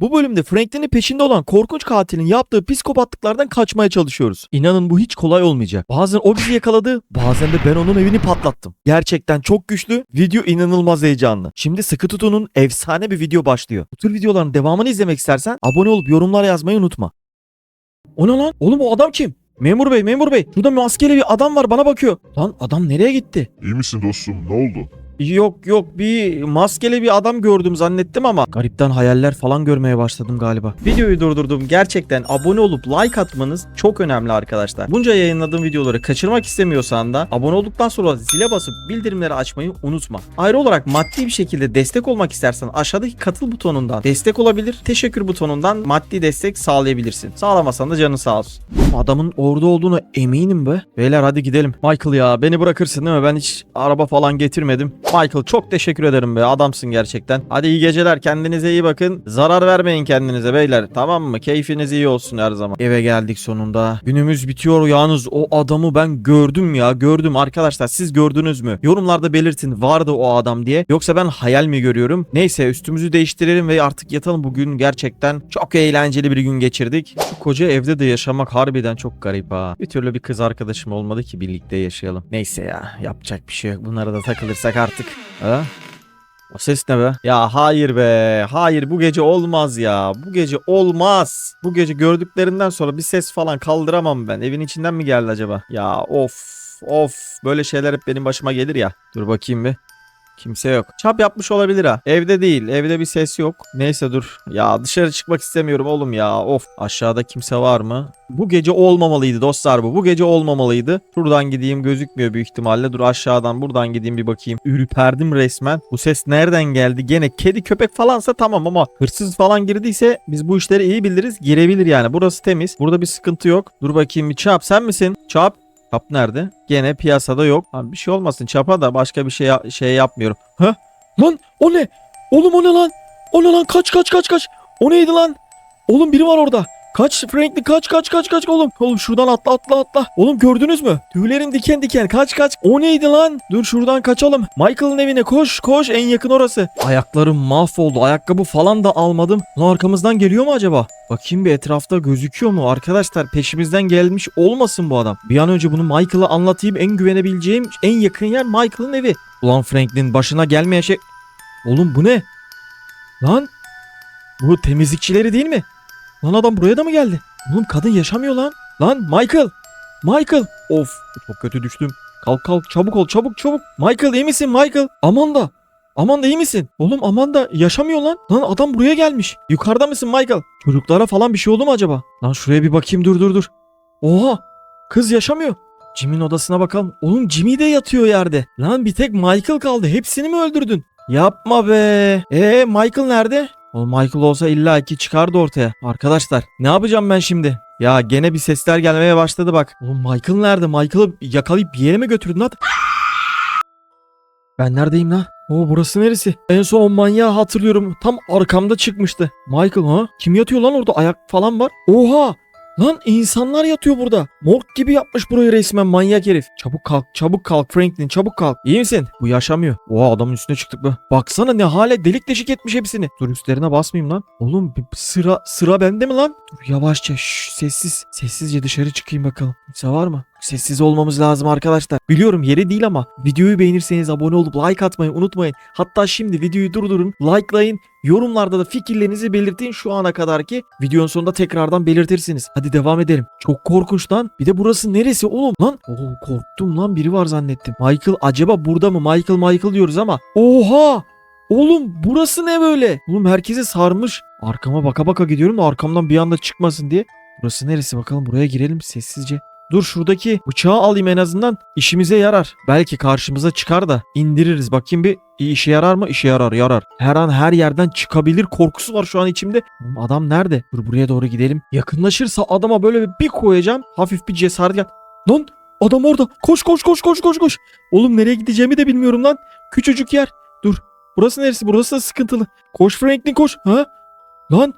Bu bölümde Franklin'in peşinde olan korkunç katilin yaptığı psikopatlıklardan kaçmaya çalışıyoruz. İnanın bu hiç kolay olmayacak. Bazen o bizi yakaladı, bazen de ben onun evini patlattım. Gerçekten çok güçlü, video inanılmaz heyecanlı. Şimdi sıkı tutunun efsane bir video başlıyor. Bu tür videoların devamını izlemek istersen abone olup yorumlar yazmayı unutma. O ne lan? Oğlum o adam kim? Memur bey, memur bey. Şurada maskeli bir adam var bana bakıyor. Lan adam nereye gitti? İyi misin dostum? Ne oldu? Yok yok bir maskeli bir adam gördüm zannettim ama garipten hayaller falan görmeye başladım galiba. Videoyu durdurdum. Gerçekten abone olup like atmanız çok önemli arkadaşlar. Bunca yayınladığım videoları kaçırmak istemiyorsan da abone olduktan sonra zile basıp bildirimleri açmayı unutma. Ayrı olarak maddi bir şekilde destek olmak istersen aşağıdaki katıl butonundan destek olabilir. Teşekkür butonundan maddi destek sağlayabilirsin. Sağlamasan da canın sağ olsun. Adamın orada olduğunu eminim be. Beyler hadi gidelim. Michael ya beni bırakırsın değil mi? Ben hiç araba falan getirmedim. Michael çok teşekkür ederim be. Adamsın gerçekten. Hadi iyi geceler. Kendinize iyi bakın. Zarar vermeyin kendinize beyler. Tamam mı? Keyfiniz iyi olsun her zaman. Eve geldik sonunda. Günümüz bitiyor yalnız o adamı ben gördüm ya. Gördüm arkadaşlar. Siz gördünüz mü? Yorumlarda belirtin vardı o adam diye. Yoksa ben hayal mi görüyorum? Neyse üstümüzü değiştirelim ve artık yatalım. Bugün gerçekten çok eğlenceli bir gün geçirdik. Şu koca evde de yaşamak harbiden çok garip ha. Bir türlü bir kız arkadaşım olmadı ki birlikte yaşayalım. Neyse ya yapacak bir şey yok. Bunlara da takılırsak artık. Ha? O ses ne be? Ya hayır be. Hayır bu gece olmaz ya. Bu gece olmaz. Bu gece gördüklerimden sonra bir ses falan kaldıramam ben. Evin içinden mi geldi acaba? Ya of of. Böyle şeyler hep benim başıma gelir ya. Dur bakayım bir. Kimse yok. Çap yapmış olabilir ha. Evde değil. Evde bir ses yok. Neyse dur. Ya dışarı çıkmak istemiyorum oğlum ya. Of. Aşağıda kimse var mı? Bu gece olmamalıydı dostlar bu. Bu gece olmamalıydı. Şuradan gideyim gözükmüyor büyük ihtimalle. Dur aşağıdan buradan gideyim bir bakayım. Ürperdim resmen. Bu ses nereden geldi? Gene kedi köpek falansa tamam ama hırsız falan girdiyse biz bu işleri iyi biliriz. Girebilir yani. Burası temiz. Burada bir sıkıntı yok. Dur bakayım bir çap sen misin? Çap. Çap nerede? Gene piyasada yok. Abi bir şey olmasın. Çapa da başka bir şey şey yapmıyorum. Ha? Lan o ne? Oğlum o ne lan? O ne lan? Kaç kaç kaç kaç. O neydi lan? Oğlum biri var orada. Kaç Franklin kaç kaç kaç kaç oğlum. Oğlum şuradan atla atla atla. Oğlum gördünüz mü? Tüylerin diken diken kaç kaç. O neydi lan? Dur şuradan kaçalım. Michael'ın evine koş koş en yakın orası. Ayaklarım mahvoldu. Ayakkabı falan da almadım. Lan arkamızdan geliyor mu acaba? Bakayım bir etrafta gözüküyor mu? Arkadaşlar peşimizden gelmiş olmasın bu adam. Bir an önce bunu Michael'a anlatayım. En güvenebileceğim en yakın yer Michael'ın evi. Ulan Franklin başına gelmeyen şey... Oğlum bu ne? Lan? Bu temizlikçileri değil mi? Lan adam buraya da mı geldi? Oğlum kadın yaşamıyor lan. Lan Michael. Michael. Of çok kötü düştüm. Kalk kalk çabuk ol çabuk çabuk. Michael iyi misin Michael? Amanda. Amanda iyi misin? Oğlum Amanda yaşamıyor lan. Lan adam buraya gelmiş. Yukarıda mısın Michael? Çocuklara falan bir şey oldu mu acaba? Lan şuraya bir bakayım dur dur dur. Oha kız yaşamıyor. Jim'in odasına bakalım. Oğlum Jimmy de yatıyor yerde. Lan bir tek Michael kaldı. Hepsini mi öldürdün? Yapma be. Ee Michael nerede? O Michael olsa illa ki çıkardı ortaya. Arkadaşlar ne yapacağım ben şimdi? Ya gene bir sesler gelmeye başladı bak. Oğlum Michael nerede? Michael'ı yakalayıp bir yere mi götürdün lan? Ben neredeyim lan? Oo burası neresi? En son o manyağı hatırlıyorum. Tam arkamda çıkmıştı. Michael ha? Kim yatıyor lan orada? Ayak falan var. Oha! Lan insanlar yatıyor burada. Morg gibi yapmış burayı resmen manyak herif. Çabuk kalk, çabuk kalk Franklin, çabuk kalk. İyi misin? Bu yaşamıyor. Oha adamın üstüne çıktık be. Baksana ne hale delik deşik etmiş hepsini. Dur üstlerine basmayayım lan. Oğlum sıra sıra bende mi lan? Dur yavaşça şş, sessiz. Sessizce dışarı çıkayım bakalım. Kimse var mı? Sessiz olmamız lazım arkadaşlar. Biliyorum yeri değil ama videoyu beğenirseniz abone olup like atmayı unutmayın. Hatta şimdi videoyu durdurun, likelayın. Yorumlarda da fikirlerinizi belirtin şu ana kadar ki videonun sonunda tekrardan belirtirsiniz. Hadi devam edelim. Çok korkunç lan. Bir de burası neresi oğlum lan? Oo korktum lan biri var zannettim. Michael acaba burada mı? Michael Michael diyoruz ama. Oha! Oğlum burası ne böyle? Oğlum herkesi sarmış. Arkama baka baka gidiyorum da arkamdan bir anda çıkmasın diye. Burası neresi bakalım buraya girelim sessizce. Dur şuradaki bıçağı alayım en azından. İşimize yarar. Belki karşımıza çıkar da indiririz. Bakayım bir İyi işe yarar mı? İşe yarar yarar. Her an her yerden çıkabilir korkusu var şu an içimde. Adam nerede? Dur buraya doğru gidelim. Yakınlaşırsa adama böyle bir koyacağım. Hafif bir cesaret gel. Lan adam orada. Koş koş koş koş koş koş. Oğlum nereye gideceğimi de bilmiyorum lan. Küçücük yer. Dur. Burası neresi? Burası da sıkıntılı. Koş Franklin koş. Ha? Lan.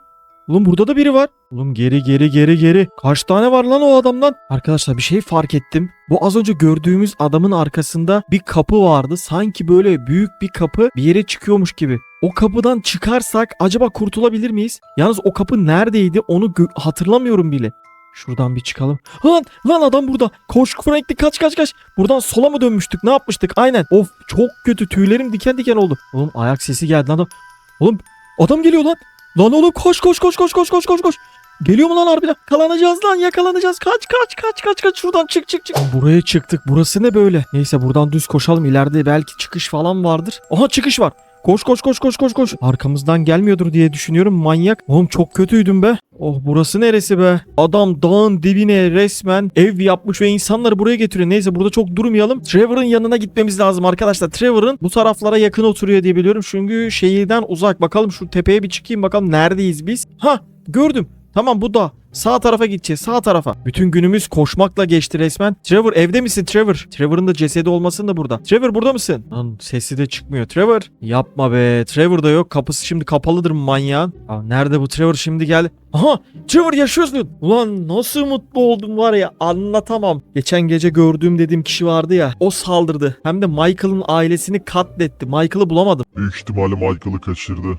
Oğlum burada da biri var. Oğlum geri geri geri geri. Kaç tane var lan o adamdan? Arkadaşlar bir şey fark ettim. Bu az önce gördüğümüz adamın arkasında bir kapı vardı. Sanki böyle büyük bir kapı bir yere çıkıyormuş gibi. O kapıdan çıkarsak acaba kurtulabilir miyiz? Yalnız o kapı neredeydi onu hatırlamıyorum bile. Şuradan bir çıkalım. Lan lan adam burada. Koş Frankly kaç kaç kaç. Buradan sola mı dönmüştük? Ne yapmıştık? Aynen. Of çok kötü. Tüylerim diken diken oldu. Oğlum ayak sesi geldi lan. Oğlum adam geliyor lan. Lan oğlum koş koş koş koş koş koş koş koş. Geliyor mu lan harbiden? Yakalanacağız lan yakalanacağız. Kaç kaç kaç kaç kaç şuradan çık çık çık. Buraya çıktık. Burası ne böyle? Neyse buradan düz koşalım. İleride belki çıkış falan vardır. Aha çıkış var. Koş koş koş koş koş koş. Arkamızdan gelmiyordur diye düşünüyorum manyak. Oğlum çok kötüydüm be. Oh burası neresi be? Adam dağın dibine resmen ev yapmış ve insanları buraya getiriyor. Neyse burada çok durmayalım. Trevor'ın yanına gitmemiz lazım arkadaşlar. Trevor'ın bu taraflara yakın oturuyor diye biliyorum. Çünkü şehirden uzak. Bakalım şu tepeye bir çıkayım bakalım neredeyiz biz. Ha gördüm. Tamam bu da. Sağ tarafa gideceğiz. Sağ tarafa. Bütün günümüz koşmakla geçti resmen. Trevor evde misin Trevor? Trevor'ın da cesedi olmasın da burada. Trevor burada mısın? Lan sesi de çıkmıyor. Trevor. Yapma be. Trevor da yok. Kapısı şimdi kapalıdır manyağın. Aa, nerede bu Trevor şimdi gel. Aha Trevor yaşıyorsun. Ulan nasıl mutlu oldum var ya anlatamam. Geçen gece gördüğüm dediğim kişi vardı ya. O saldırdı. Hem de Michael'ın ailesini katletti. Michael'ı bulamadım. Büyük ihtimalle Michael'ı kaçırdı.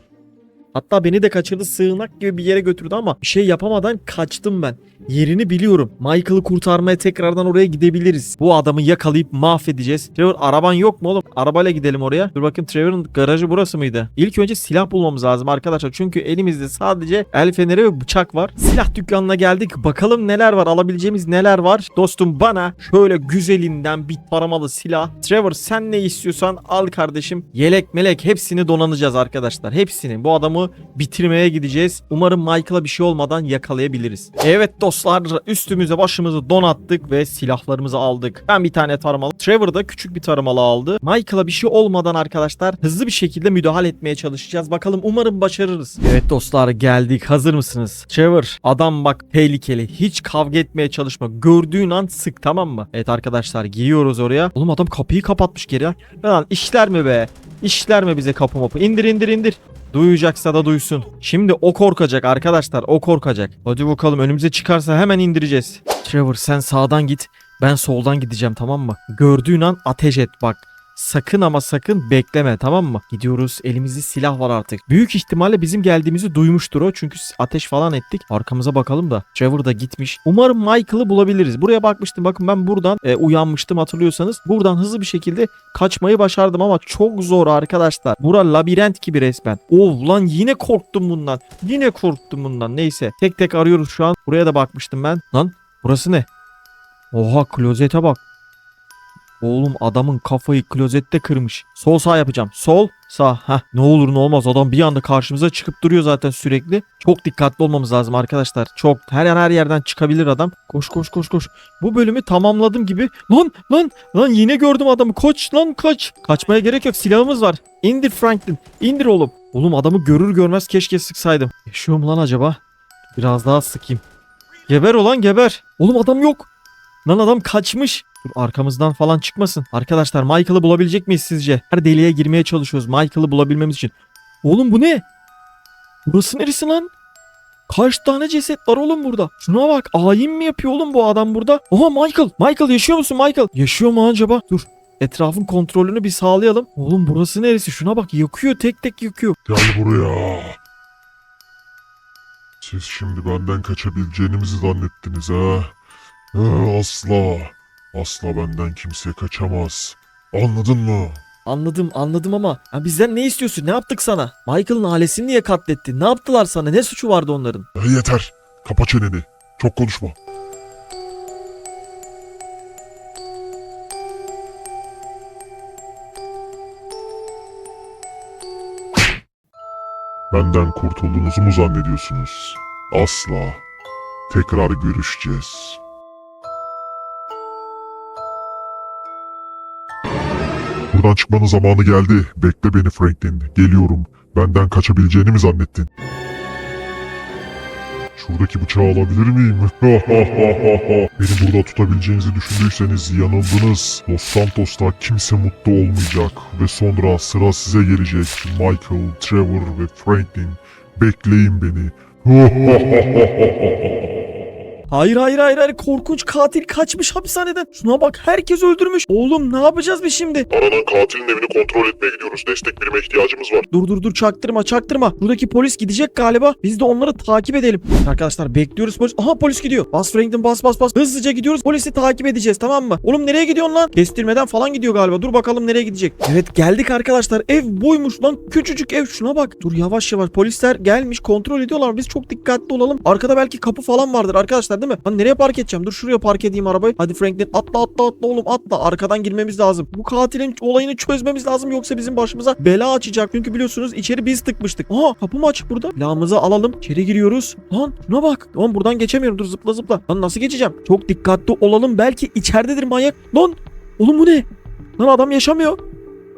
Hatta beni de kaçırdı sığınak gibi bir yere götürdü ama bir şey yapamadan kaçtım ben. Yerini biliyorum. Michael'ı kurtarmaya tekrardan oraya gidebiliriz. Bu adamı yakalayıp mahvedeceğiz. Trevor araban yok mu oğlum? Arabayla gidelim oraya. Dur bakayım Trevor'ın garajı burası mıydı? İlk önce silah bulmamız lazım arkadaşlar. Çünkü elimizde sadece el feneri ve bıçak var. Silah dükkanına geldik. Bakalım neler var? Alabileceğimiz neler var? Dostum bana şöyle güzelinden bir taramalı silah. Trevor sen ne istiyorsan al kardeşim. Yelek melek hepsini donanacağız arkadaşlar. Hepsini. Bu adamı bitirmeye gideceğiz. Umarım Michael'a bir şey olmadan yakalayabiliriz. Evet dostlar üstümüze başımızı donattık ve silahlarımızı aldık. Ben bir tane taramalı. Trevor da küçük bir taramalı aldı. Michael'a bir şey olmadan arkadaşlar hızlı bir şekilde müdahale etmeye çalışacağız. Bakalım umarım başarırız. Evet dostlar geldik. Hazır mısınız? Trevor adam bak tehlikeli. Hiç kavga etmeye çalışma. Gördüğün an sık tamam mı? Evet arkadaşlar giyiyoruz oraya. Oğlum adam kapıyı kapatmış geri. Lan işler mi be? İşler mi bize kapı mapı? İndir indir indir. Duyacaksa da duysun. Şimdi o korkacak arkadaşlar o korkacak. Hadi bakalım önümüze çıkarsa hemen indireceğiz. Trevor sen sağdan git. Ben soldan gideceğim tamam mı? Gördüğün an ateş et bak. Sakın ama sakın bekleme tamam mı? Gidiyoruz elimizde silah var artık. Büyük ihtimalle bizim geldiğimizi duymuştur o. Çünkü ateş falan ettik. Arkamıza bakalım da. Trevor da gitmiş. Umarım Michael'ı bulabiliriz. Buraya bakmıştım. Bakın ben buradan e, uyanmıştım hatırlıyorsanız. Buradan hızlı bir şekilde kaçmayı başardım ama çok zor arkadaşlar. Bura labirent gibi resmen. Oh lan yine korktum bundan. Yine korktum bundan. Neyse. Tek tek arıyoruz şu an. Buraya da bakmıştım ben. Lan burası ne? Oha klozete bak. Oğlum adamın kafayı klozette kırmış. Sol sağ yapacağım. Sol sağ. Heh. Ne olur ne olmaz adam bir anda karşımıza çıkıp duruyor zaten sürekli. Çok dikkatli olmamız lazım arkadaşlar. Çok her yer her yerden çıkabilir adam. Koş koş koş koş. Bu bölümü tamamladım gibi. Lan lan lan yine gördüm adamı. Koç lan kaç. Kaçmaya gerek yok silahımız var. İndir Franklin. İndir oğlum. Oğlum adamı görür görmez keşke sıksaydım. Yaşıyor mu lan acaba? Biraz daha sıkayım. Geber olan geber. Oğlum adam yok. Lan adam kaçmış. Dur arkamızdan falan çıkmasın. Arkadaşlar Michael'ı bulabilecek miyiz sizce? Her deliğe girmeye çalışıyoruz Michael'ı bulabilmemiz için. Oğlum bu ne? Burası neresi lan? Kaç tane ceset var oğlum burada? Şuna bak ayin mi yapıyor oğlum bu adam burada? Oha Michael. Michael yaşıyor musun Michael? Yaşıyor mu acaba? Dur. Etrafın kontrolünü bir sağlayalım. Oğlum burası neresi? Şuna bak yakıyor tek tek yakıyor. Gel buraya. Siz şimdi benden kaçabileceğinizi zannettiniz ha? Asla. Asla benden kimse kaçamaz. Anladın mı? Anladım anladım ama ya bizden ne istiyorsun? Ne yaptık sana? Michael'ın ailesini niye katlettin? Ne yaptılar sana? Ne suçu vardı onların? Ya yeter. Kapa çeneni. Çok konuşma. Benden kurtulduğunuzu mu zannediyorsunuz? Asla. Tekrar görüşeceğiz. Buradan çıkmanın zamanı geldi. Bekle beni Franklin. Geliyorum. Benden kaçabileceğini mi zannettin? Şuradaki bıçağı alabilir miyim? Beni burada tutabileceğinizi düşündüyseniz yanıldınız. Los Santos'ta kimse mutlu olmayacak. Ve sonra sıra size gelecek. Michael, Trevor ve Franklin. Bekleyin beni. Hayır hayır hayır hayır korkunç katil kaçmış hapishaneden. Şuna bak herkes öldürmüş. Oğlum ne yapacağız biz şimdi? Aranan katilin evini kontrol etmeye gidiyoruz. Destek birime ihtiyacımız var. Dur dur dur çaktırma çaktırma. Buradaki polis gidecek galiba. Biz de onları takip edelim. Arkadaşlar bekliyoruz polis. Aha polis gidiyor. Bas Franklin bas bas bas. Hızlıca gidiyoruz. Polisi takip edeceğiz tamam mı? Oğlum nereye gidiyorsun lan? Kestirmeden falan gidiyor galiba. Dur bakalım nereye gidecek. Evet geldik arkadaşlar. Ev buymuş lan. Küçücük ev şuna bak. Dur yavaş yavaş. Polisler gelmiş kontrol ediyorlar. Biz çok dikkatli olalım. Arkada belki kapı falan vardır arkadaşlar değil mi? Lan nereye park edeceğim? Dur şuraya park edeyim arabayı. Hadi Franklin atla atla atla oğlum atla. Arkadan girmemiz lazım. Bu katilin olayını çözmemiz lazım. Yoksa bizim başımıza bela açacak. Çünkü biliyorsunuz içeri biz tıkmıştık. Aha kapı mı açık burada? Silahımızı alalım. İçeri giriyoruz. Lan şuna bak. Lan buradan geçemiyorum. Dur zıpla zıpla. Lan nasıl geçeceğim? Çok dikkatli olalım. Belki içeridedir manyak. Lan oğlum bu ne? Lan adam yaşamıyor.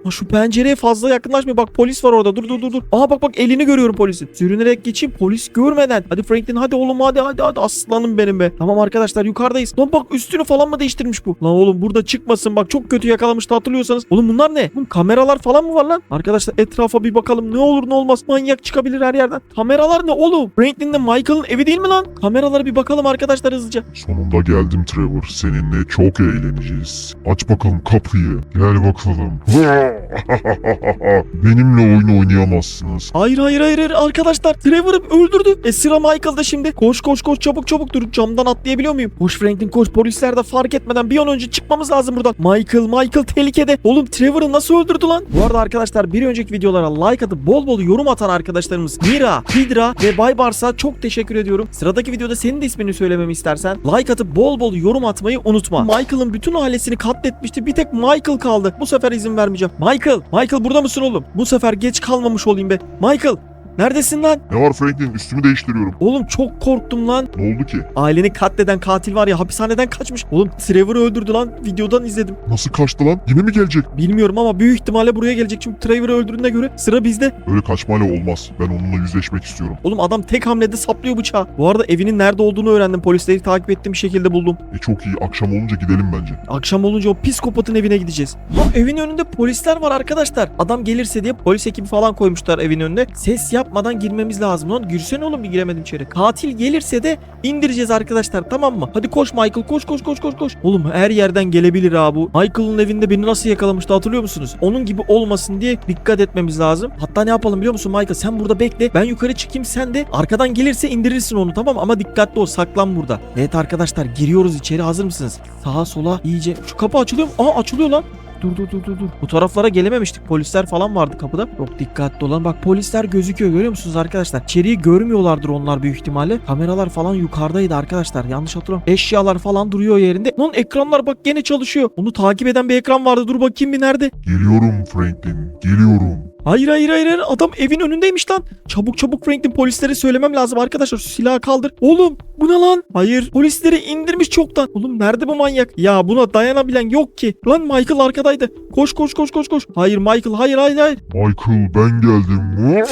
Ha şu pencereye fazla yakınlaşmıyor. Bak polis var orada. Dur dur dur dur. Aha bak bak elini görüyorum polisin. Sürünerek geçeyim polis görmeden. Hadi Franklin hadi oğlum hadi hadi hadi aslanım benim be. Tamam arkadaşlar yukarıdayız. Lan bak üstünü falan mı değiştirmiş bu? Lan oğlum burada çıkmasın bak çok kötü yakalamıştı hatırlıyorsanız. Oğlum bunlar ne? Oğlum kameralar falan mı var lan? Arkadaşlar etrafa bir bakalım ne olur ne olmaz. Manyak çıkabilir her yerden. Kameralar ne oğlum? Franklin'le Michael'ın evi değil mi lan? Kameralara bir bakalım arkadaşlar hızlıca. Sonunda geldim Trevor. Seninle çok eğleneceğiz. Aç bakalım kapıyı. Gel bakalım. Benimle oyun oynayamazsınız. Hayır hayır hayır hayır arkadaşlar Trevor'ı öldürdü. E sıra Michael'da şimdi. Koş koş koş çabuk çabuk dur camdan atlayabiliyor muyum? Koş Franklin koş polisler de fark etmeden bir an önce çıkmamız lazım buradan. Michael Michael tehlikede. Oğlum Trevor'ı nasıl öldürdü lan? Bu arada arkadaşlar bir önceki videolara like atıp bol bol yorum atan arkadaşlarımız Mira, Hidra ve Baybars'a çok teşekkür ediyorum. Sıradaki videoda senin de ismini söylememi istersen like atıp bol bol yorum atmayı unutma. Michael'ın bütün ailesini katletmişti. Bir tek Michael kaldı. Bu sefer izin vermeyeceğim. Michael, Michael burada mısın oğlum? Bu sefer geç kalmamış olayım be. Michael, neredesin lan? Ne var Franklin? Üstümü değiştiriyorum. Oğlum çok korktum lan. Ne oldu ki? Aileni katleden katil var ya hapishaneden kaçmış. Oğlum Trevor'ı öldürdü lan. Videodan izledim. Nasıl kaçtı lan? Yine mi gelecek? Bilmiyorum ama büyük ihtimalle buraya gelecek. Çünkü Trevor'ı öldürdüğüne göre sıra bizde. Öyle kaçmayla olmaz. Ben onunla yüzleşmek istiyorum. Oğlum adam tek hamlede saplıyor bıçağı. Bu arada evinin nerede olduğunu öğrendim. Polisleri takip ettiğim bir şekilde buldum. E çok iyi. Akşam olunca gidelim bence. Akşam olunca o psikopatın evine gideceğiz. Lan evin önünde polisler var arkadaşlar. Adam gelirse diye polis ekibi falan koymuşlar evin önüne. Ses yapmadan girmemiz lazım. Lan girsene oğlum bir giremedim içeri. Katil gelirse de indireceğiz arkadaşlar tamam mı? Hadi koş Michael koş koş koş koş koş. Oğlum her yerden gelebilir ha bu. Michael'ın evinde beni nasıl yakalamıştı hatırlıyor musunuz? Onun gibi olmasın diye dikkat etmemiz lazım. Hatta ne yapalım biliyor musun Michael? Sen burada bekle. Ben yukarı çıkayım sen de arkadan gelirse indirirsin onu tamam? Ama dikkatli ol saklan burada. Evet arkadaşlar giriyoruz içeri hazır mısınız? Sağa sola iyice. Şu kapı açılıyor mu? Aa açılıyor lan. Dur dur dur dur dur. Bu taraflara gelememiştik. Polisler falan vardı kapıda. Çok dikkatli olan. Bak polisler gözüküyor görüyor musunuz arkadaşlar? İçeriği görmüyorlardır onlar büyük ihtimalle. Kameralar falan yukarıdaydı arkadaşlar. Yanlış hatırlamıyorum. Eşyalar falan duruyor yerinde. Lan ekranlar bak gene çalışıyor. Onu takip eden bir ekran vardı. Dur bakayım bir nerede? Geliyorum Franklin. Geliyorum. Hayır hayır hayır hayır. adam evin önündeymiş lan. Çabuk çabuk Franklin polislere söylemem lazım arkadaşlar. Şu silahı kaldır. Oğlum bu ne lan? Hayır polisleri indirmiş çoktan. Oğlum nerede bu manyak? Ya buna dayanabilen yok ki. Lan Michael arkadaydı. Koş koş koş koş koş. Hayır Michael hayır hayır hayır. Michael ben geldim.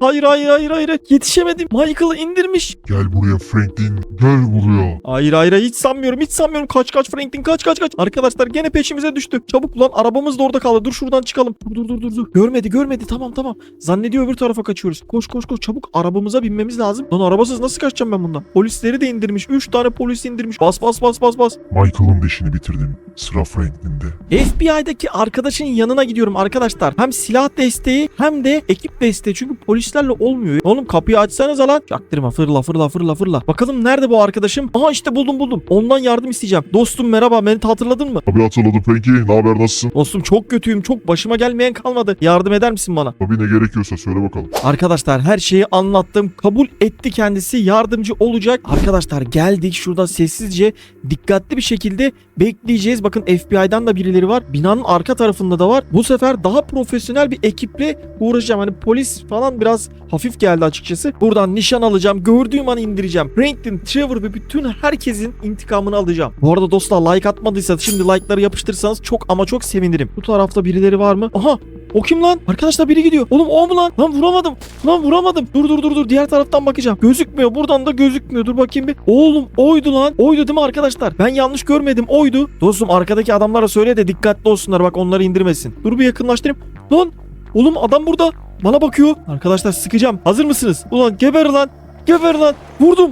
Hayır hayır hayır hayır. Yetişemedim. Michael'ı indirmiş. Gel buraya Franklin. Gel buraya. Hayır hayır hayır. hiç sanmıyorum hiç sanmıyorum. Kaç kaç Franklin kaç kaç kaç. Arkadaşlar gene peşimize düştü. Çabuk lan arabamız da orada kaldı. Dur şuradan çıkalım. Dur dur dur dur. Görmedi görmedi tamam tamam. Zannediyor öbür tarafa kaçıyoruz. Koş koş koş çabuk arabamıza binmemiz lazım. Lan arabasız nasıl kaçacağım ben bundan? Polisleri de indirmiş. 3 tane polis indirmiş. Bas bas bas bas bas. Michael'ın deşini bitirdim. Sıra Franklin'de. FBI'daki arkadaşın yanına gidiyorum arkadaşlar. Hem silah desteği hem de ekip desteği. Çünkü polislerle olmuyor. Oğlum kapıyı açsanıza lan. Çaktırma fırla fırla fırla fırla. Bakalım nerede bu arkadaşım? Aha işte buldum buldum. Ondan yardım isteyeceğim. Dostum merhaba beni hatırladın mı? Abi hatırladım Frankie. Ne haber nasılsın? Dostum çok kötüyüm. Çok başıma gelmeyen kalmadı. Yardım eder misin bana? Abi ne gerekiyorsa söyle bakalım. Arkadaşlar her şeyi anlattım. Kabul etti kendisi. Yardımcı olacak. Arkadaşlar geldik. Şurada sessizce dikkatli bir şekilde bekleyeceğiz. Bakın FBI'dan da birileri var. Binanın arka tarafında da var. Bu sefer daha profesyonel bir ekiple uğraşacağım. Hani polis falan biraz hafif geldi açıkçası. Buradan nişan alacağım. Gördüğüm an indireceğim. Franklin, Trevor ve bütün herkesin intikamını alacağım. Bu arada dostlar like atmadıysa şimdi like'ları yapıştırsanız çok ama çok sevinirim. Bu tarafta birileri var mı? Aha o kim lan? Arkadaşlar biri gidiyor. Oğlum o mu lan? Lan vuramadım. Lan vuramadım. Dur dur dur dur. Diğer taraftan bakacağım. Gözükmüyor. Buradan da gözükmüyor. Dur bakayım bir. Oğlum oydu lan. Oydu değil mi arkadaşlar? Ben yanlış görmedim. Oydu. Dostum arkadaki adamlara söyle de dikkatli olsunlar. Bak onları indirmesin. Dur bir yakınlaştırayım. Lan. Oğlum adam burada. Bana bakıyor. Arkadaşlar sıkacağım. Hazır mısınız? Ulan geber lan. Geber lan. Vurdum.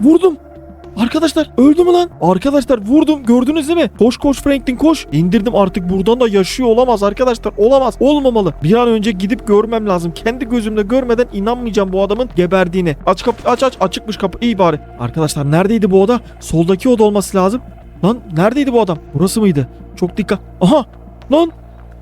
Vurdum. Arkadaşlar öldü mü lan? Arkadaşlar vurdum gördünüz değil mi? Koş koş Franklin koş. İndirdim artık buradan da yaşıyor olamaz arkadaşlar. Olamaz. Olmamalı. Bir an önce gidip görmem lazım. Kendi gözümle görmeden inanmayacağım bu adamın geberdiğine. Aç kapı aç aç açıkmış kapı. İyi bari. Arkadaşlar neredeydi bu oda? Soldaki oda olması lazım. Lan neredeydi bu adam? Burası mıydı? Çok dikkat. Aha! Lan!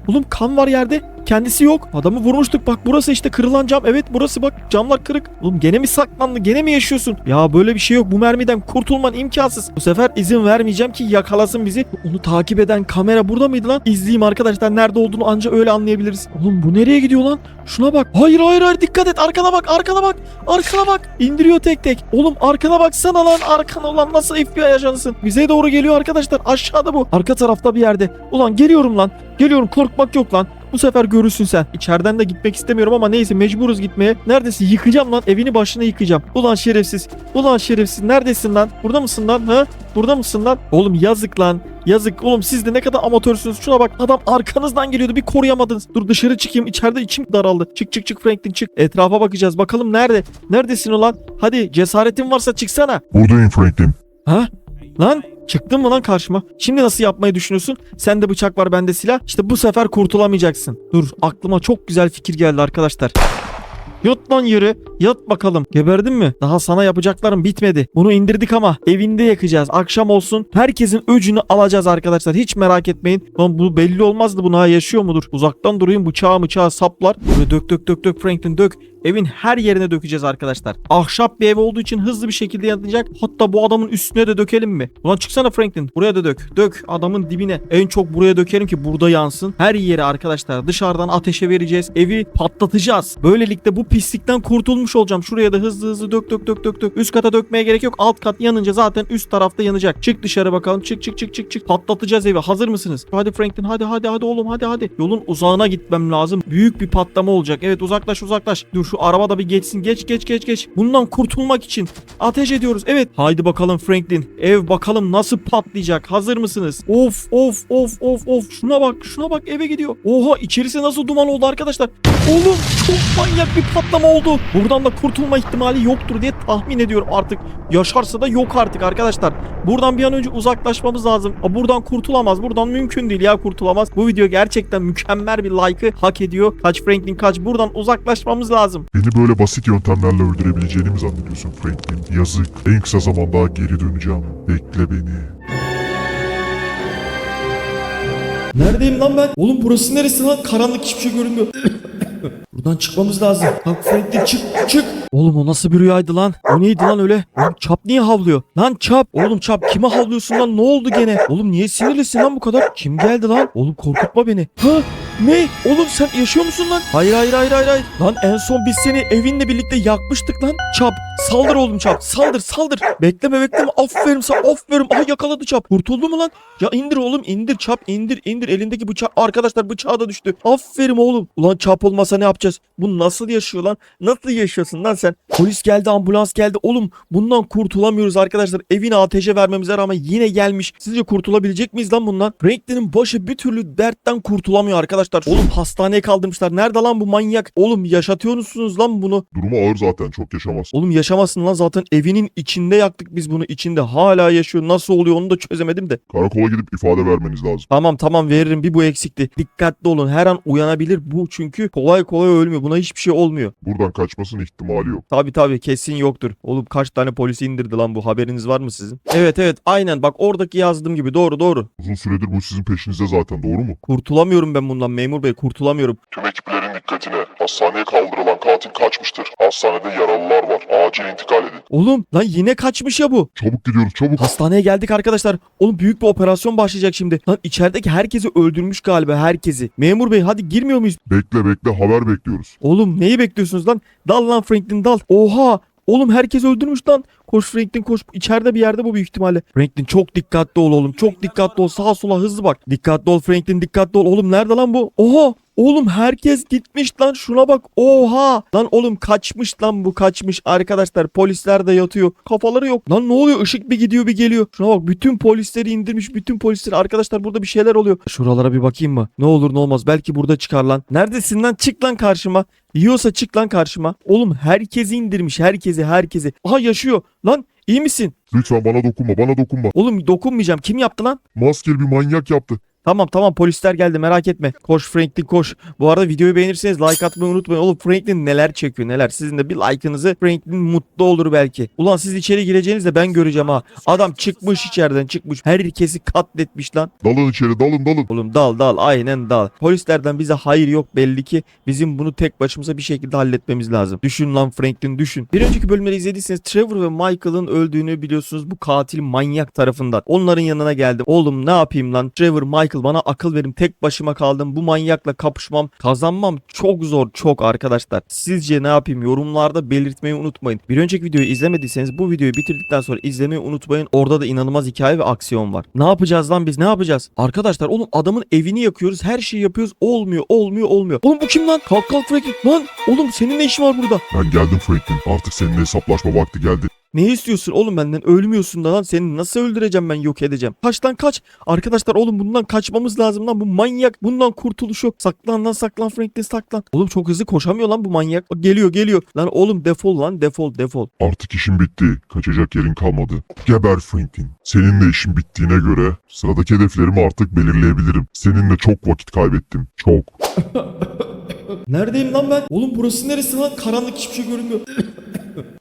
Oğlum kan var yerde. Kendisi yok. Adamı vurmuştuk. Bak burası işte kırılan cam. Evet burası bak camlar kırık. Oğlum gene mi saklandı? Gene mi yaşıyorsun? Ya böyle bir şey yok. Bu mermiden kurtulman imkansız. Bu sefer izin vermeyeceğim ki yakalasın bizi. Onu takip eden kamera burada mıydı lan? İzleyeyim arkadaşlar. Nerede olduğunu anca öyle anlayabiliriz. Oğlum bu nereye gidiyor lan? Şuna bak. Hayır hayır hayır dikkat et. Arkana bak. Arkana bak. Arkana bak. İndiriyor tek tek. Oğlum arkana baksana lan. Arkana olan nasıl FBI ajansın? Bize doğru geliyor arkadaşlar. Aşağıda bu. Arka tarafta bir yerde. Ulan geliyorum lan. Geliyorum korkmak yok lan. Bu sefer görürsün sen. İçeriden de gitmek istemiyorum ama neyse mecburuz gitmeye. Neredesin? Yıkacağım lan. Evini başına yıkacağım. Ulan şerefsiz. Ulan şerefsiz. Neredesin lan? Burada mısın lan? Ha? Burada mısın lan? Oğlum yazık lan. Yazık. Oğlum siz de ne kadar amatörsünüz. Şuna bak. Adam arkanızdan geliyordu. Bir koruyamadınız. Dur dışarı çıkayım. İçeride içim daraldı. Çık çık çık Franklin çık. Etrafa bakacağız. Bakalım nerede? Neredesin ulan? Hadi cesaretin varsa çıksana. Buradayım Franklin. Ha? Lan çıktın mı lan karşıma? Şimdi nasıl yapmayı düşünüyorsun? Sende bıçak var bende silah. İşte bu sefer kurtulamayacaksın. Dur aklıma çok güzel fikir geldi arkadaşlar. Yat lan yürü. Yat bakalım. Geberdin mi? Daha sana yapacaklarım bitmedi. Bunu indirdik ama evinde yakacağız. Akşam olsun. Herkesin öcünü alacağız arkadaşlar. Hiç merak etmeyin. Lan bu belli olmazdı buna yaşıyor mudur? Uzaktan durayım bıçağı bıçağı saplar. Böyle dök dök dök dök Franklin dök. Evin her yerine dökeceğiz arkadaşlar. Ahşap bir ev olduğu için hızlı bir şekilde yanacak. Hatta bu adamın üstüne de dökelim mi? Ulan çıksana Franklin. Buraya da dök. Dök adamın dibine. En çok buraya dökerim ki burada yansın. Her yere arkadaşlar dışarıdan ateşe vereceğiz. Evi patlatacağız. Böylelikle bu pislikten kurtulmuş olacağım. Şuraya da hızlı hızlı dök dök dök dök dök. Üst kata dökmeye gerek yok. Alt kat yanınca zaten üst tarafta yanacak. Çık dışarı bakalım. Çık çık çık çık çık. Patlatacağız evi. Hazır mısınız? Hadi Franklin hadi hadi hadi oğlum hadi hadi. Yolun uzağına gitmem lazım. Büyük bir patlama olacak. Evet uzaklaş uzaklaş. Dur şu araba da bir geçsin. Geç geç geç geç. Bundan kurtulmak için ateş ediyoruz. Evet. Haydi bakalım Franklin. Ev bakalım nasıl patlayacak. Hazır mısınız? Of of of of of. Şuna bak şuna bak eve gidiyor. Oha içerisi nasıl duman oldu arkadaşlar. Oğlum çok manyak bir patlama oldu. Buradan da kurtulma ihtimali yoktur diye tahmin ediyorum artık. Yaşarsa da yok artık arkadaşlar. Buradan bir an önce uzaklaşmamız lazım. Aa, Buradan kurtulamaz. Buradan mümkün değil ya kurtulamaz. Bu video gerçekten mükemmel bir like'ı hak ediyor. Kaç Franklin kaç. Buradan uzaklaşmamız lazım. Beni böyle basit yöntemlerle öldürebileceğini mi zannediyorsun Franklin? Yazık. En kısa zamanda geri döneceğim. Bekle beni. Neredeyim lan ben? Oğlum burası neresi lan? Karanlık hiçbir şey görünmüyor. Buradan çıkmamız lazım. Kalk Franklin çık çık. Oğlum o nasıl bir rüyaydı lan? O neydi lan öyle? Oğlum Çap niye havlıyor? Lan Çap. Oğlum Çap kime havlıyorsun lan? Ne oldu gene? Oğlum niye sinirlisin lan bu kadar? Kim geldi lan? Oğlum korkutma beni. Ha? Ne? Oğlum sen yaşıyor musun lan? Hayır hayır hayır hayır hayır. Lan en son biz seni evinle birlikte yakmıştık lan. Çap saldır oğlum Çap. Saldır saldır. Bekleme bekleme. Aferin sana aferin. Aha yakaladı Çap. Kurtuldu mu lan? Ya indir oğlum indir Çap indir indir. Elindeki bıçak. Arkadaşlar bıçağı da düştü. Aferin oğlum. Ulan Çap olmasa ne yapacağız? Bu nasıl yaşıyor lan? Nasıl yaşıyorsun lan sen? Polis geldi ambulans geldi. Oğlum bundan kurtulamıyoruz arkadaşlar. Evini ateşe vermemize rağmen yine gelmiş. Sizce kurtulabilecek miyiz lan bundan? Franklin'in başı bir türlü dertten kurtulamıyor arkadaşlar. Oğlum hastaneye kaldırmışlar. Nerede lan bu manyak? Oğlum yaşatıyor musunuz lan bunu? Durumu ağır zaten çok yaşamaz. Oğlum yaşamasın lan zaten evinin içinde yaktık biz bunu içinde. Hala yaşıyor. Nasıl oluyor onu da çözemedim de. Karakola gidip ifade vermeniz lazım. Tamam tamam veririm bir bu eksikti. Dikkatli olun her an uyanabilir bu çünkü kolay kolay ölmüyor. Buna hiçbir şey olmuyor. Buradan kaçmasının ihtimali yok. Tabi tabi kesin yoktur. Oğlum kaç tane polisi indirdi lan bu haberiniz var mı sizin? Evet evet aynen bak oradaki yazdığım gibi doğru doğru. Uzun süredir bu sizin peşinizde zaten doğru mu? Kurtulamıyorum ben bundan memur bey kurtulamıyorum. Tüm ekiplerin dikkatine. Hastaneye kaldırılan katil kaçmıştır. Hastanede yaralılar var. Acil intikal edin. Oğlum lan yine kaçmış ya bu. Çabuk gidiyoruz çabuk. Hastaneye geldik arkadaşlar. Oğlum büyük bir operasyon başlayacak şimdi. Lan içerideki herkesi öldürmüş galiba herkesi. Memur bey hadi girmiyor muyuz? Bekle bekle haber bekliyoruz. Oğlum neyi bekliyorsunuz lan? Dal lan Franklin dal. Oha! Oğlum herkes öldürmüş lan. Koş Franklin koş. İçeride bir yerde bu büyük ihtimalle. Franklin çok dikkatli ol oğlum. Çok dikkatli ol. Sağa sola hızlı bak. Dikkatli ol Franklin dikkatli ol. Oğlum nerede lan bu? Oha! Oğlum herkes gitmiş lan şuna bak. Oha. Lan oğlum kaçmış lan bu kaçmış. Arkadaşlar polisler de yatıyor. Kafaları yok. Lan ne oluyor? Işık bir gidiyor bir geliyor. Şuna bak bütün polisleri indirmiş. Bütün polisleri. Arkadaşlar burada bir şeyler oluyor. Şuralara bir bakayım mı? Ne olur ne olmaz. Belki burada çıkar lan. Neredesin lan? Çık lan karşıma. Yiyorsa çık lan karşıma. Oğlum herkesi indirmiş. Herkesi herkesi. Aha yaşıyor. Lan iyi misin? Lütfen bana dokunma bana dokunma. Oğlum dokunmayacağım. Kim yaptı lan? Maskeli bir manyak yaptı. Tamam tamam polisler geldi merak etme. Koş Franklin koş. Bu arada videoyu beğenirseniz like atmayı unutmayın. Oğlum Franklin neler çekiyor neler. Sizin de bir like'ınızı Franklin mutlu olur belki. Ulan siz içeri gireceğinizde ben göreceğim ha. Adam çıkmış içeriden çıkmış. Herkesi katletmiş lan. Dalın içeri dalın dalın. Oğlum dal dal aynen dal. Polislerden bize hayır yok belli ki. Bizim bunu tek başımıza bir şekilde halletmemiz lazım. Düşün lan Franklin düşün. Bir önceki bölümleri izlediyseniz Trevor ve Michael'ın öldüğünü biliyorsunuz bu katil manyak tarafından. Onların yanına geldim. Oğlum ne yapayım lan Trevor Michael bana akıl verin. Tek başıma kaldım. Bu manyakla kapışmam kazanmam çok zor çok arkadaşlar. Sizce ne yapayım yorumlarda belirtmeyi unutmayın. Bir önceki videoyu izlemediyseniz bu videoyu bitirdikten sonra izlemeyi unutmayın. Orada da inanılmaz hikaye ve aksiyon var. Ne yapacağız lan biz ne yapacağız? Arkadaşlar oğlum adamın evini yakıyoruz. Her şeyi yapıyoruz. Olmuyor olmuyor olmuyor. Oğlum bu kim lan? Kalk kalk Franklin. Lan oğlum senin ne işin var burada? Ben geldim Franklin. Artık seninle hesaplaşma vakti geldi. Ne istiyorsun oğlum benden? Ölmüyorsun da lan. Seni nasıl öldüreceğim ben yok edeceğim. Kaç lan kaç. Arkadaşlar oğlum bundan kaçmamız lazım lan. Bu manyak. Bundan kurtuluş yok. Saklan lan saklan Franklin saklan. Oğlum çok hızlı koşamıyor lan bu manyak. Geliyor geliyor. Lan oğlum defol lan defol defol. Artık işin bitti. Kaçacak yerin kalmadı. Geber Franklin. Seninle işin bittiğine göre sıradaki hedeflerimi artık belirleyebilirim. Seninle çok vakit kaybettim. Çok. Neredeyim lan ben? Oğlum burası neresi lan? Karanlık hiçbir şey görünmüyor.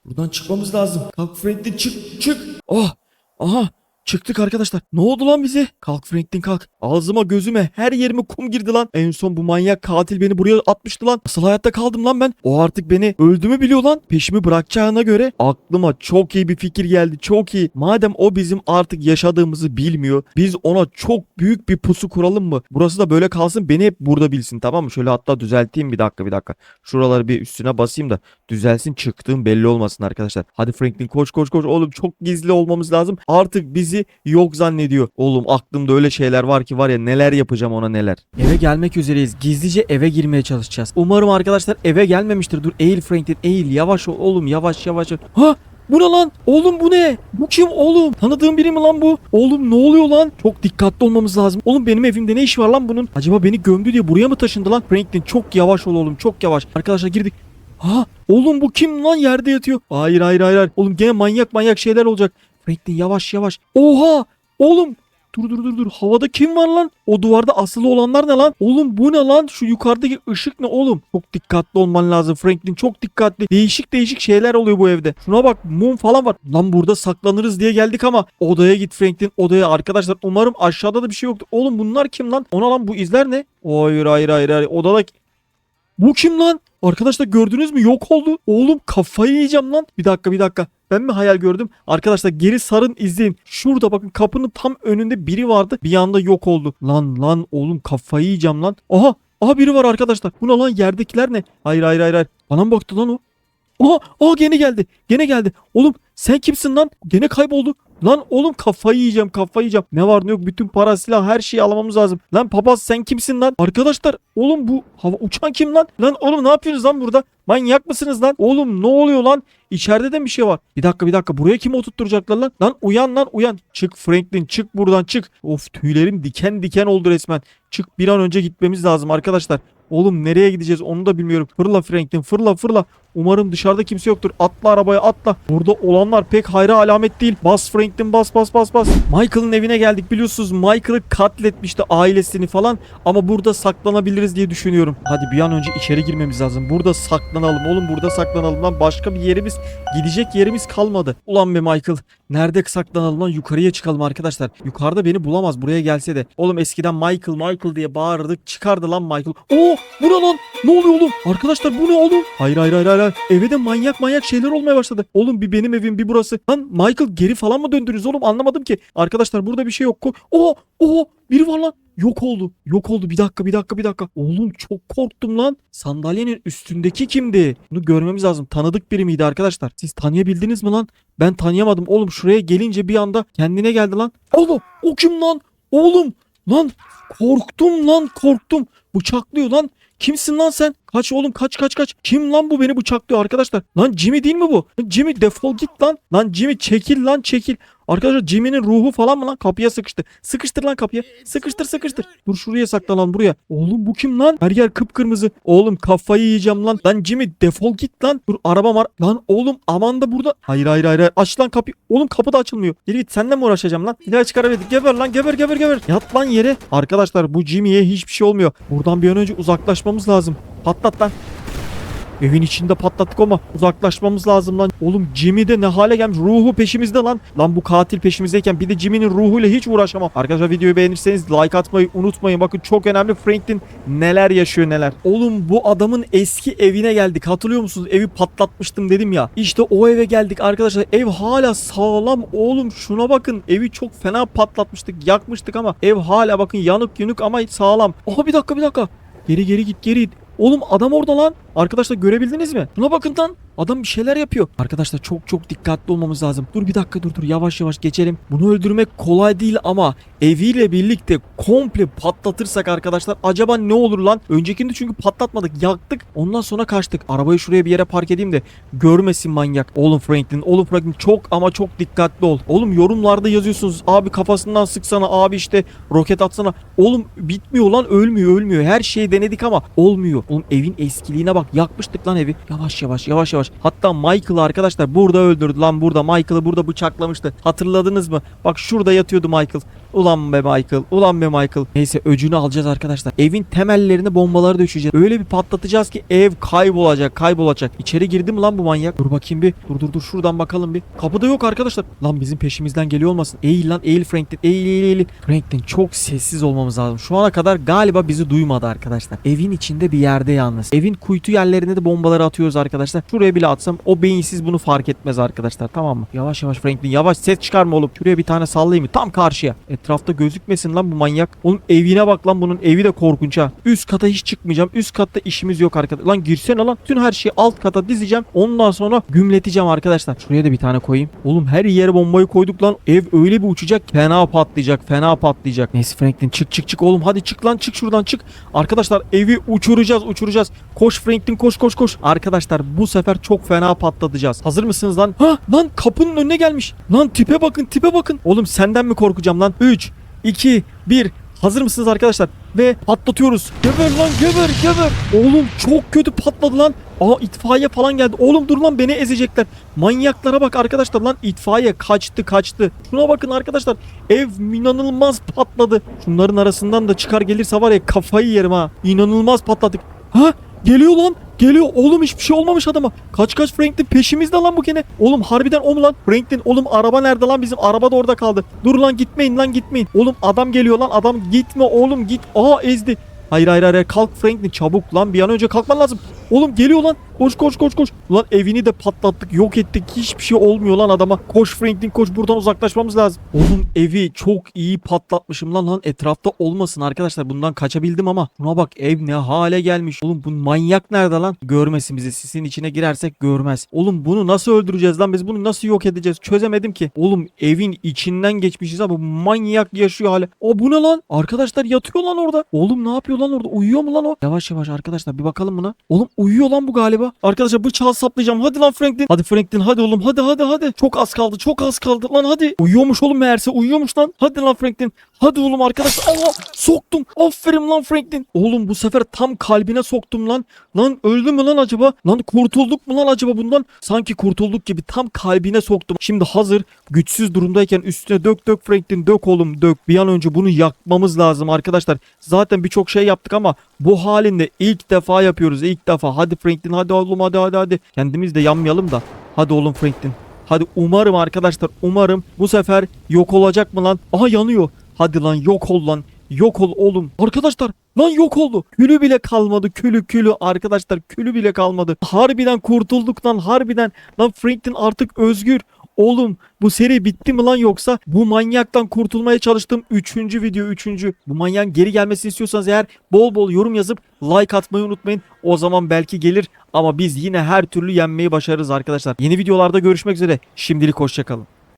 Buradan çıkmamız lazım. Kalk Franklin çık çık. Oh aha çıktık arkadaşlar. Ne oldu lan bize? Kalk Franklin kalk. Ağzıma gözüme her yerime kum girdi lan. En son bu manyak katil beni buraya atmıştı lan. Nasıl hayatta kaldım lan ben? O artık beni öldüğümü biliyor lan. Peşimi bırakacağına göre aklıma çok iyi bir fikir geldi. Çok iyi. Madem o bizim artık yaşadığımızı bilmiyor. Biz ona çok büyük bir pusu kuralım mı? Burası da böyle kalsın beni hep burada bilsin tamam mı? Şöyle hatta düzelteyim bir dakika bir dakika. Şuraları bir üstüne basayım da düzelsin çıktığım belli olmasın arkadaşlar. Hadi Franklin koş koş koş oğlum çok gizli olmamız lazım. Artık bizi yok zannediyor. Oğlum aklımda öyle şeyler var ki var ya neler yapacağım ona neler. Eve gelmek üzereyiz. Gizlice eve girmeye çalışacağız. Umarım arkadaşlar eve gelmemiştir. Dur eğil Franklin eğil yavaş ol oğlum yavaş yavaş. Ha bu ne lan? Oğlum bu ne? Bu kim oğlum? Tanıdığım biri mi lan bu? Oğlum ne oluyor lan? Çok dikkatli olmamız lazım. Oğlum benim evimde ne iş var lan bunun? Acaba beni gömdü diye buraya mı taşındı lan? Franklin çok yavaş ol oğlum çok yavaş. Arkadaşlar girdik. Ha oğlum bu kim lan yerde yatıyor? Hayır hayır hayır. hayır. Oğlum gene manyak manyak şeyler olacak. Franklin yavaş yavaş. Oha oğlum Dur dur dur dur. Havada kim var lan? O duvarda asılı olanlar ne lan? Oğlum bu ne lan? Şu yukarıdaki ışık ne oğlum? Çok dikkatli olman lazım Franklin. Çok dikkatli. Değişik değişik şeyler oluyor bu evde. Şuna bak mum falan var. Lan burada saklanırız diye geldik ama odaya git Franklin. Odaya arkadaşlar. Umarım aşağıda da bir şey yoktur. Oğlum bunlar kim lan? Ona lan bu izler ne? Hayır hayır hayır hayır. Odada bu kim lan? Arkadaşlar gördünüz mü? Yok oldu. Oğlum kafayı yiyeceğim lan. Bir dakika bir dakika. Ben mi hayal gördüm? Arkadaşlar geri sarın izleyin. Şurada bakın kapının tam önünde biri vardı. Bir anda yok oldu. Lan lan oğlum kafayı yiyeceğim lan. Aha. Aha biri var arkadaşlar. Bu ne lan yerdekiler ne? Hayır hayır hayır hayır. Bana mı baktı lan o? Aha, aha gene geldi. Gene geldi. Oğlum sen kimsin lan? Gene kayboldu. Lan oğlum kafayı yiyeceğim kafayı yiyeceğim. Ne var ne yok bütün para silah her şeyi almamız lazım. Lan papaz sen kimsin lan? Arkadaşlar oğlum bu hava uçan kim lan? Lan oğlum ne yapıyorsunuz lan burada? Manyak mısınız lan? Oğlum ne oluyor lan? İçeride de bir şey var. Bir dakika bir dakika buraya kimi oturtturacaklar lan? Lan uyan lan uyan. Çık Franklin çık buradan çık. Of tüylerim diken diken oldu resmen. Çık bir an önce gitmemiz lazım arkadaşlar. Oğlum nereye gideceğiz onu da bilmiyorum. Fırla Franklin fırla fırla. Umarım dışarıda kimse yoktur. Atla arabaya atla. Burada olanlar pek hayra alamet değil. Bas Franklin bas bas bas bas. Michael'ın evine geldik biliyorsunuz. Michael'ı katletmişti ailesini falan. Ama burada saklanabiliriz diye düşünüyorum. Hadi bir an önce içeri girmemiz lazım. Burada saklanalım oğlum burada saklanalım lan. Başka bir yerimiz gidecek yerimiz kalmadı. Ulan be Michael. Nerede saklanalım lan? Yukarıya çıkalım arkadaşlar. Yukarıda beni bulamaz buraya gelse de. Oğlum eskiden Michael Michael diye bağırırdık. Çıkardı lan Michael. Oo bu ne lan? Ne oluyor oğlum? Arkadaşlar bu ne oğlum? Hayır hayır hayır hayır. Eve de manyak manyak şeyler olmaya başladı. Oğlum bir benim evim bir burası. Lan Michael geri falan mı döndünüz oğlum? Anlamadım ki. Arkadaşlar burada bir şey yok. Oo oo biri var lan. Yok oldu. Yok oldu. Bir dakika bir dakika bir dakika. Oğlum çok korktum lan. Sandalyenin üstündeki kimdi? Bunu görmemiz lazım. Tanıdık biri miydi arkadaşlar? Siz tanıyabildiniz mi lan? Ben tanıyamadım. Oğlum şuraya gelince bir anda kendine geldi lan. Oğlum o kim lan? Oğlum lan korktum lan korktum. Bıçaklıyor lan. Kimsin lan sen? Kaç oğlum kaç kaç kaç. Kim lan bu beni bıçaklıyor arkadaşlar? Lan Jimmy değil mi bu? Jimmy defol git lan. Lan Jimmy çekil lan çekil. Arkadaşlar Jimmy'nin ruhu falan mı lan? Kapıya sıkıştı. Sıkıştır lan kapıya. Sıkıştır sıkıştır. Dur şuraya sakla lan buraya. Oğlum bu kim lan? Her yer kıpkırmızı. Oğlum kafayı yiyeceğim lan. Lan Jimmy defol git lan. Dur araba var. Lan oğlum aman da burada. Hayır hayır hayır. hayır. Aç lan kapıyı. Oğlum kapı da açılmıyor. Geri git seninle mi uğraşacağım lan? Daha çıkarabildik. Geber lan geber geber geber. Yat lan yere. Arkadaşlar bu Jimmy'ye hiçbir şey olmuyor. Buradan bir an önce uzaklaşmamız lazım. Patlat lan. Evin içinde patlattık ama uzaklaşmamız lazım lan. Oğlum Jimmy de ne hale gelmiş. Ruhu peşimizde lan. Lan bu katil peşimizdeyken bir de Jimmy'nin ruhuyla hiç uğraşamam. Arkadaşlar videoyu beğenirseniz like atmayı unutmayın. Bakın çok önemli Franklin neler yaşıyor neler. Oğlum bu adamın eski evine geldik. Hatırlıyor musunuz? Evi patlatmıştım dedim ya. İşte o eve geldik arkadaşlar. Ev hala sağlam. Oğlum şuna bakın. Evi çok fena patlatmıştık. Yakmıştık ama ev hala bakın yanık yünük ama sağlam. Aha bir dakika bir dakika. Geri geri git geri git. Oğlum adam orada lan. Arkadaşlar görebildiniz mi? Buna bakın lan. Adam bir şeyler yapıyor. Arkadaşlar çok çok dikkatli olmamız lazım. Dur bir dakika dur dur yavaş yavaş geçelim. Bunu öldürmek kolay değil ama eviyle birlikte komple patlatırsak arkadaşlar acaba ne olur lan? Öncekinde çünkü patlatmadık yaktık ondan sonra kaçtık. Arabayı şuraya bir yere park edeyim de görmesin manyak. Oğlum Franklin oğlum Franklin çok ama çok dikkatli ol. Oğlum yorumlarda yazıyorsunuz abi kafasından sıksana abi işte roket atsana. Oğlum bitmiyor lan ölmüyor ölmüyor. Her şeyi denedik ama olmuyor. Oğlum evin eskiliğine bak yakmıştık lan evi. Yavaş yavaş yavaş yavaş. Hatta Michael'ı arkadaşlar burada öldürdü lan burada. Michael'ı burada bıçaklamıştı. Hatırladınız mı? Bak şurada yatıyordu Michael. Ulan be Michael. Ulan be Michael. Neyse öcünü alacağız arkadaşlar. Evin temellerini bombaları döşeceğiz. Öyle bir patlatacağız ki ev kaybolacak kaybolacak. İçeri girdi mi lan bu manyak? Dur bakayım bir. Dur dur dur şuradan bakalım bir. Kapıda yok arkadaşlar. Lan bizim peşimizden geliyor olmasın. Eğil lan eğil Franklin. Eğil eğil eğil. Franklin çok sessiz olmamız lazım. Şu ana kadar galiba bizi duymadı arkadaşlar. Evin içinde bir yerde yalnız. Evin kuytu yerlerine de bombaları atıyoruz arkadaşlar. Şuraya bile atsam o beyinsiz bunu fark etmez arkadaşlar. Tamam mı? Yavaş yavaş Franklin yavaş ses çıkarma oğlum. Şuraya bir tane sallayayım mı? Tam karşıya. Etrafta gözükmesin lan bu manyak. Oğlum evine bak lan bunun evi de korkunç ha. Üst kata hiç çıkmayacağım. Üst katta işimiz yok arkadaşlar. Lan girsene lan. Bütün her şeyi alt kata dizeceğim. Ondan sonra gümleteceğim arkadaşlar. Şuraya da bir tane koyayım. Oğlum her yere bombayı koyduk lan. Ev öyle bir uçacak. Fena patlayacak. Fena patlayacak. Neyse Franklin çık çık çık oğlum. Hadi çık lan çık şuradan çık. Arkadaşlar evi uçuracağız uçuracağız. Koş Franklin koş koş koş. Arkadaşlar bu sefer çok fena patlatacağız. Hazır mısınız lan? Ha lan kapının önüne gelmiş. Lan tipe bakın tipe bakın. Oğlum senden mi korkacağım lan? 3 2 1 Hazır mısınız arkadaşlar? Ve patlatıyoruz. Geber lan geber geber. Oğlum çok kötü patladı lan. Aa itfaiye falan geldi. Oğlum dur lan beni ezecekler. Manyaklara bak arkadaşlar lan itfaiye kaçtı kaçtı. Şuna bakın arkadaşlar. Ev inanılmaz patladı. Şunların arasından da çıkar gelirse var ya kafayı yerim ha. İnanılmaz patladık. Ha geliyor lan. Geliyor oğlum hiçbir şey olmamış adama. Kaç kaç Franklin peşimizde lan bu gene. Oğlum harbiden o mu lan? Franklin oğlum araba nerede lan bizim? Araba da orada kaldı. Dur lan gitmeyin lan gitmeyin. Oğlum adam geliyor lan adam gitme oğlum git. Aa ezdi. Hayır hayır hayır kalk Franklin çabuk lan bir an önce kalkman lazım. Oğlum geliyor lan. Koş koş koş koş. Lan evini de patlattık yok ettik. Hiçbir şey olmuyor lan adama. Koş Franklin koş buradan uzaklaşmamız lazım. Oğlum evi çok iyi patlatmışım lan lan. Etrafta olmasın arkadaşlar. Bundan kaçabildim ama. Buna bak ev ne hale gelmiş. Oğlum bu manyak nerede lan? Görmesin bizi. Sisin içine girersek görmez. Oğlum bunu nasıl öldüreceğiz lan? Biz bunu nasıl yok edeceğiz? Çözemedim ki. Oğlum evin içinden geçmişiz abi. Bu manyak yaşıyor hala. O bu ne lan? Arkadaşlar yatıyor lan orada. Oğlum ne yapıyor lan orada? Uyuyor mu lan o? Yavaş yavaş arkadaşlar bir bakalım buna. Oğlum uyuyor lan bu galiba. Arkadaşlar bıçağı saplayacağım. Hadi lan Franklin. Hadi Franklin hadi oğlum hadi hadi hadi. Çok az kaldı çok az kaldı lan hadi. Uyuyormuş oğlum meğerse uyuyormuş lan. Hadi lan Franklin. Hadi oğlum arkadaşlar. Allah soktum. Aferin lan Franklin. Oğlum bu sefer tam kalbine soktum lan. Lan öldü mü lan acaba? Lan kurtulduk mu lan acaba bundan? Sanki kurtulduk gibi tam kalbine soktum. Şimdi hazır güçsüz durumdayken üstüne dök dök Franklin dök oğlum dök. Bir an önce bunu yakmamız lazım arkadaşlar. Zaten birçok şey yaptık ama bu halinde ilk defa yapıyoruz ilk defa. Hadi Franklin hadi oğlum hadi hadi hadi. Kendimiz de yanmayalım da. Hadi oğlum Franklin. Hadi umarım arkadaşlar umarım bu sefer yok olacak mı lan? Aha yanıyor. Hadi lan yok ol lan. Yok ol oğlum. Arkadaşlar lan yok oldu. Külü bile kalmadı. Külü külü arkadaşlar külü bile kalmadı. Harbiden kurtulduk lan harbiden. Lan Franklin artık özgür. Oğlum bu seri bitti mi lan yoksa bu manyaktan kurtulmaya çalıştığım 3. video 3. Bu manyağın geri gelmesini istiyorsanız eğer bol bol yorum yazıp like atmayı unutmayın. O zaman belki gelir ama biz yine her türlü yenmeyi başarırız arkadaşlar. Yeni videolarda görüşmek üzere. Şimdilik hoşçakalın.